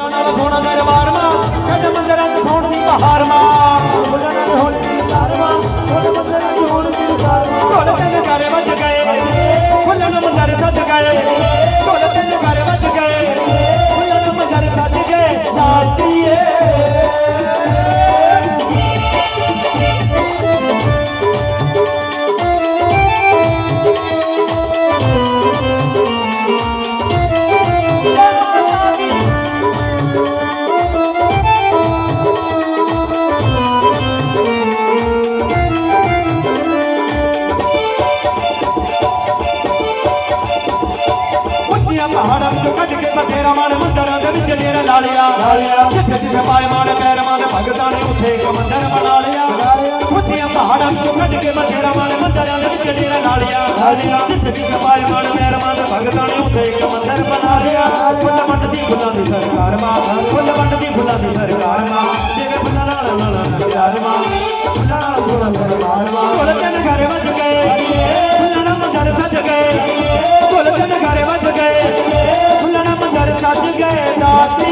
ਨਾਲ ਸੋਨਾ ਮੇਰੇ ਮਾਰਮਾ ਕਹਿੰਦੇ ਮੰਦਰਾਂ ਚ ਸੋਣ ਦੀ ਬਹਾਰ ਮਾ ਫੁੱਲਾਂ ਨਾਲ ਦੀ ਕਾਰਮਾ ਉਹਦੇ ਮੰਦਰਾਂ ਚ ਹੋਣ ਦੀ ਕਾਰਮਾ ਢੋਲ ਤੇ ਨਗਾਰੇ ਵੱਜ ਗਏ। ਫੁੱਲਾਂ ਮੰਦਰ ਸੱਜ ਗਏ। ਉੱਚੀਆਂ ਪਹਾੜਾਂ ਵਿੱਚੋਂ ਕੱਢ ਕੇ ਬਥੇਰਾ ਮਾਨ ਮੰਦਰਾਂ ਦੇ ਵਿੱਚ ਡੇਰਾ ਲਾ ਲਿਆ। ਜਿੱਥੇ ਜਿੱਥੇ ਪਾਏ ਮਾਨ ਪੈਰ ਮਾਨ ਭਗਤਾਂ ਨੇ ਉੱਥੇ ਇੱਕ ਮੰਦਰ ਬਣਾ ਲਿਆ। ਉੱਚੀਆਂ ਪਹਾੜਾਂ ਵਿੱਚੋਂ ਕੱਢ ਕੇ ਬਥੇਰਾ ਮਾਨ ਮੰਦਰਾਂ ਦੇ ਵਿੱਚ ਡੇਰਾ ਲਾ ਲਿਆ। ਜਿੱਥੇ ਜਿੱਥੇ ਪਾਏ ਮਾਨ ਪੈਰ ਮਾਨ ਭਗਤਾਂ ਨੇ ਉੱਥੇ ਇੱਕ ਮੰਦਰ ਬਣਾ ਲਿਆ। ਫੁੱਲ ਵੰਡ ਦੀ ਫੁੱਲਾਂ ਦੀ ਸਰਕਾਰ ਮਾਂ। ਫੁੱਲ ਵੰਡ ਦੀ ਫੁੱਲਾਂ ਦੀ ਸਰਕਾਰ ਮਾਂ।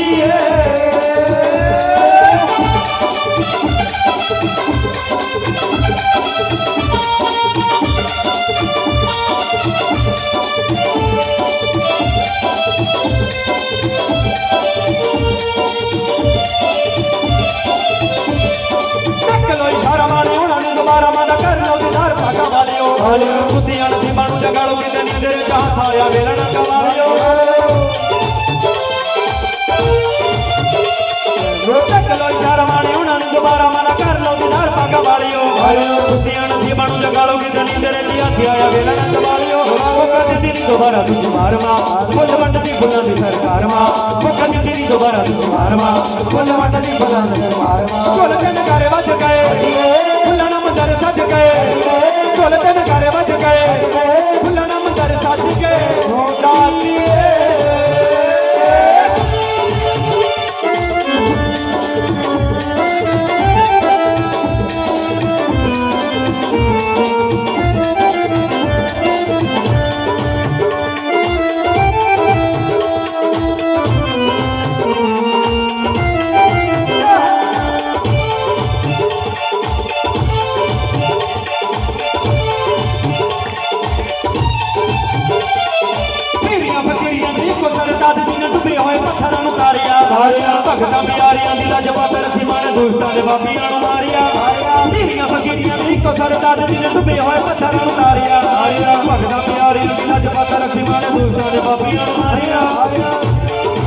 ਦਾਤੀਏ ਟੱਕ ਲੋ ਇਸ਼ਾਰਾ ਵਾਲੇ ਉਹਨਾਂ ਨੂੰ ਦੁਬਾਰਾ ਮਾਦਾ ਕਰ ਲੋ ਨੂੰ ਦੁਬਾਰਾ ਮਾਦਾ ਕਰ ਲੋ ਦਿਦਾਰ ਭਾਗਾ ਵਾਲਿਓ। ਕੁੱਤਿਆਂ ਦੀ ਬਾਣੂ ਜਗਾਲੋ ਕਿਤੇ ਨੀਂਦਰ ਚਾਹ ਆਇਆ ਵੇਲਣਾ ਕਵਾਲਿਓ ਉਹ ਕਦੇ ਦੀ ਦੁਬਾਰਾ ਤੂੰ ਮਾਰ ਮਾਂ ਫੁੱਲ ਵੰਡਦੀ ਫੁੱਲਾਂ ਦੀ ਸਰਕਾਰ ਮਾਂ। ਕਦੇ ਦੀ ਦੁਬਾਰਾ ਤੂੰ ਮਾਰ ਮਾਂ ਫੁੱਲ ਵੰਡਦੀ ਫੁੱਲਾਂ ਦੀ ਸਰਕਾਰ ਮਾਂ। ਢੋਲ ਤੇ ਨਗਾਰੇ ਵੱਜ ਗਏ ਫੁੱਲਾਂ ਨਾਲ ਮੰਦਰ ਸੱਜ ਗਏ। ਢੋਲ ਤੇ ਨਗਾਰੇ ਵੱਜ ਗਏ। ਤਾਰਿਆ ਭਗਤਾਂ ਪਿਆਰਿਆਂ ਦੀ ਲਜਪਤ ਰਸੀਮਾਂ ਨੇ ਦੁਸ਼ਟਾਂ ਦੇ ਬਾਬੀਆਂ ਨੂੰ ਮਾਰਿਆ। ਪੀੜੀਆਂ ਫਕੀਰੀਆਂ ਦੀ ਇੱਕੋ ਸਰਦਾ ਦੇ ਦਿਨ ਡੁੱਬੇ ਹੋਏ, ਪੱਥਰਾਂ ਨੂੰ ਤਾਰਿਆ। ਭਗਤਾਂ ਪਿਆਰਿਆਂ ਦੀ ਲਜਪਤ ਰਸੀਮਾਂ ਨੇ ਦੋਸਤਾਂ ਦੇ ਬਾਬੀਆਂ ਨੂੰ ਮਾਰਿਆ।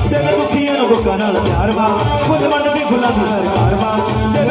ਤੇ ਦੁਖੀਆਂ ਨੂੰ ਦੁੱਖਾਂ ਨਾਲ ਪਿਆਰ ਵਾ ਫੁੱਲ ਵੰਡਦੀ ਵੀ ਦੀ ਸਰਕਾਰ ਵਾ। ਤੇ